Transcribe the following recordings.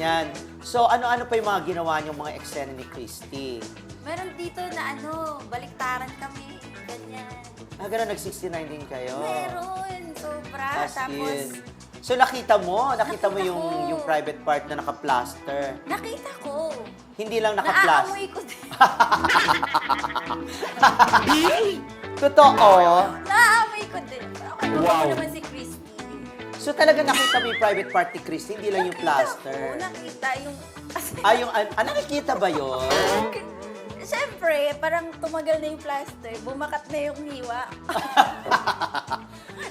Yan. So, ano-ano pa yung mga ginawa niyong mga eksena ni Christy? Meron dito na ano, baliktaran kami. Ganyan. Ah, gano'n, nag-69 din kayo? Meron, sobra. As Tapos, in. So, nakita mo? Nakita mo Nakita yung, ko. yung private part na naka-plaster? nakita ko. Hindi lang naka-plaster. Naaamoy ko din. Totoo? Naaamoy ko din. Ako Wow. naman si Christy. So, talaga nakita mo yung private part ni Christy, hindi lang yung plaster? ko, nakita yung... Ah, yung, ah, nakikita ba yun? Siyempre, parang tumagal na yung plaster, bumakat na yung hiwa.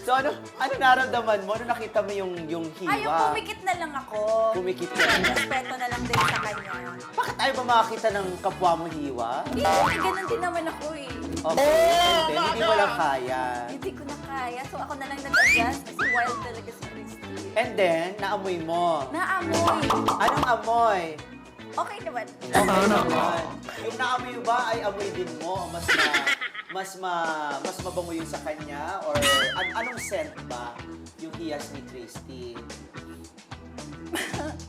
So, ano, ano naramdaman mo? Ano nakita mo yung, yung hiwa? Ay, yung pumikit na lang ako. Pumikit ka. Respeto na lang din sa kanya. Bakit ayaw ba makakita ng kapwa mo hiwa? Hindi, may ganun din naman ako eh. Okay, and then, hindi mo lang kaya. Hindi ko na kaya. So ako na lang nag-adjust kasi wild talaga si Christy. And then, naamoy mo. Naamoy. Anong amoy? Okay naman. Okay naman. Yung naamoy mo ba ay amoy din mo? Mas ma, mas ma, mas mabango yun sa kanya? Or an- anong scent ba yung hiyas ni Christy?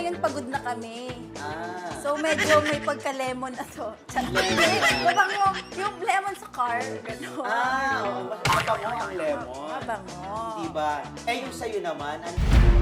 Yung yun, pagod na kami. Ah. So medyo may pagka-lemon na to. Lemon. Mabango. Yung lemon sa car. Gano'n. ah, oo. Mabango ang lemon. Mabango. Diba? Eh, yung sa'yo naman, ano,